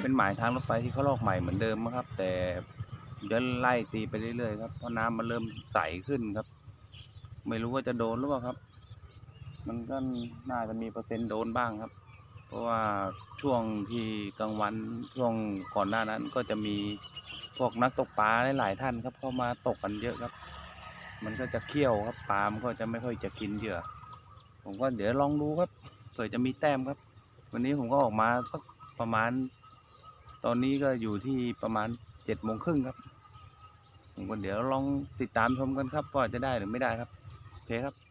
เป็นหมายทางรถไฟที่เขาลอกใหม่เหมือนเดิมครับ แต่เดินไล่ตีไปเรื่อยๆครับเพราะน้ำมันเริ่มใสขึ้นครับ ไม่รู้ว่าจะโดนหรือเปล่าครับ มันก็น่าจะมีเปอร์เซ็นต์โดนบ้างครับ เพราะว่าช่วงที่กลางวันช่วงก่อนหน้านั้นก็จะมีพวกนักตกปลาหลายๆท่านครับเข้ามาตกกันเยอะครับ มันก็จะเคี่ยวครับปลามันก็จะไม่ค่อยจะกินเยอะ ผมก็เดี๋ยวลองดูครับเผื่อจะมีแต้มครับ วันนี้ผมก็ออกมาสักประมาณ ตอนนี้ก็อยู่ที่ประมาณเจ็ดโมงครึ่งครับผมก็เดี๋ยวลองติดตามชมกันครับว่าจะได้หรือไม่ได้ครับโอเคครับ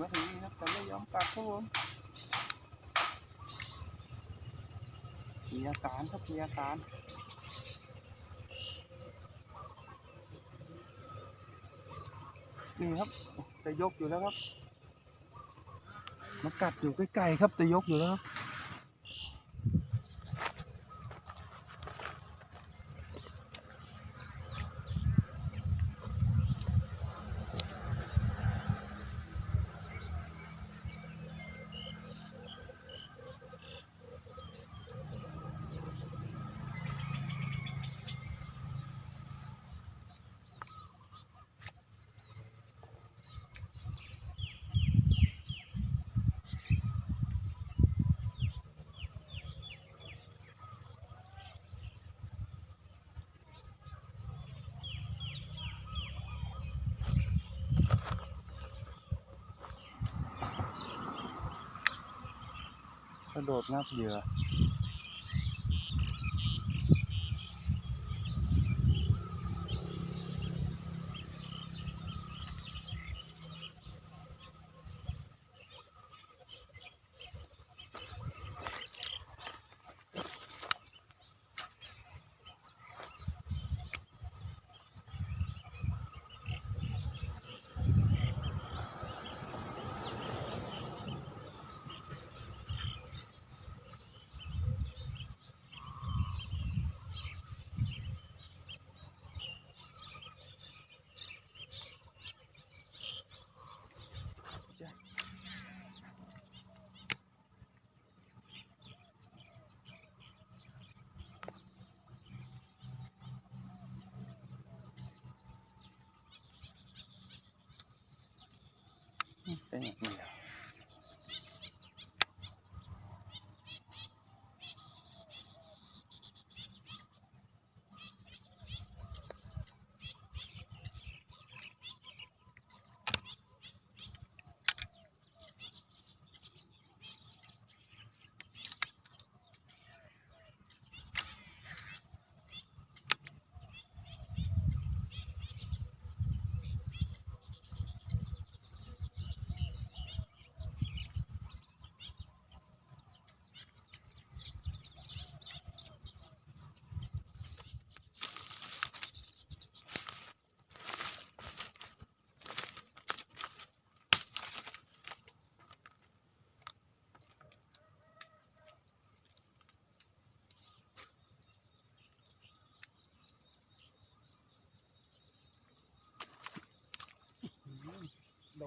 มาถึงนี่ครับแต่ไม่ยอมกลับครับผมมีอาการครับมีอาการนี่ครับจะยกอยู่แล้วครับมากัดอยู่ใกล้ๆครับจะยกอยู่แล้วครับ ระโดดงับเหยื่อ เป็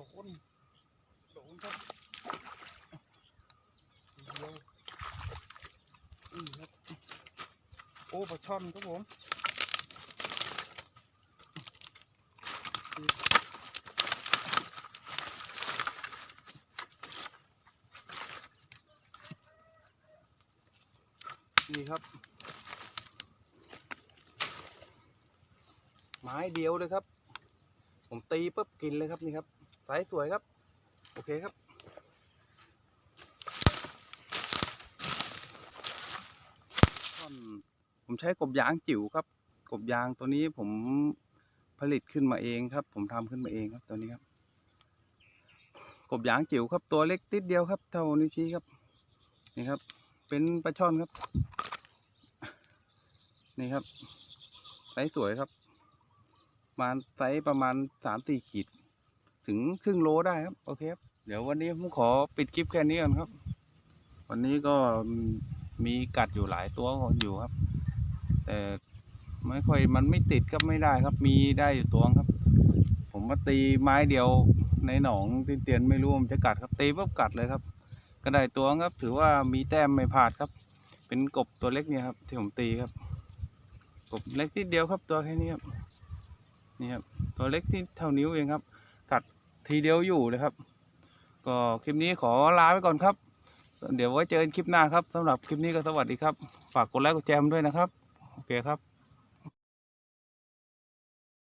ลาช่อนครับผมนี่ครับไม้เดียวเลยครับ ผมตีปุ๊บกินเลยครับนี่ครับ สายสวยครับ โอเคครับท่อนผมใช้กบยางจิ๋วครับ กบยางตัวนี้ผมผลิตขึ้นมาเองครับ ผมทำขึ้นมาเองครับตัวนี้ครับ กบยางจิ๋วครับตัวเล็กติดเดียวครับ เท่านิ้วชี้ครับ นี่ครับ เป็นปลาช่อนครับ นี่ครับไซส์สวยครับ ประมาณไซส์ประมาณสามสี่ขีด ถึงครึ่งโลได้ครับ โอเคครับ เดี๋ยววันนี้ผมขอปิดคลิปแค่นี้ก่อนครับ วันนี้ก็มีกัดอยู่หลายตัวอยู่ครับ แต่ไม่ค่อยมันไม่ติดก็ไม่ได้ครับ มีได้อยู่ตัวครับ ผมมาตีไม้เดียวในหนองเตียนไม่รู้มันจะกัดครับตีปุ๊บกัดเลยครับ ก็ได้ตัวครับ ถือว่ามีแต้มไม่พลาดครับ เป็นกบตัวเล็กเนี่ยครับ ที่ผมตีครับ กบเล็กนิดเดียวครับตัวแค่นี้ครับนี่ครับตัวเล็กที่เท่านิ้วเองครับ ตัดทีเดียวอยู่เลยครับ ก็คลิปนี้ขอลาไปก่อนครับ เดี๋ยวไว้เจอกันคลิปหน้าครับสำหรับคลิปนี้ก็สวัสดีครับ ฝากกดไลค์กดแชร์ผมด้วยนะครับ โอเคครับ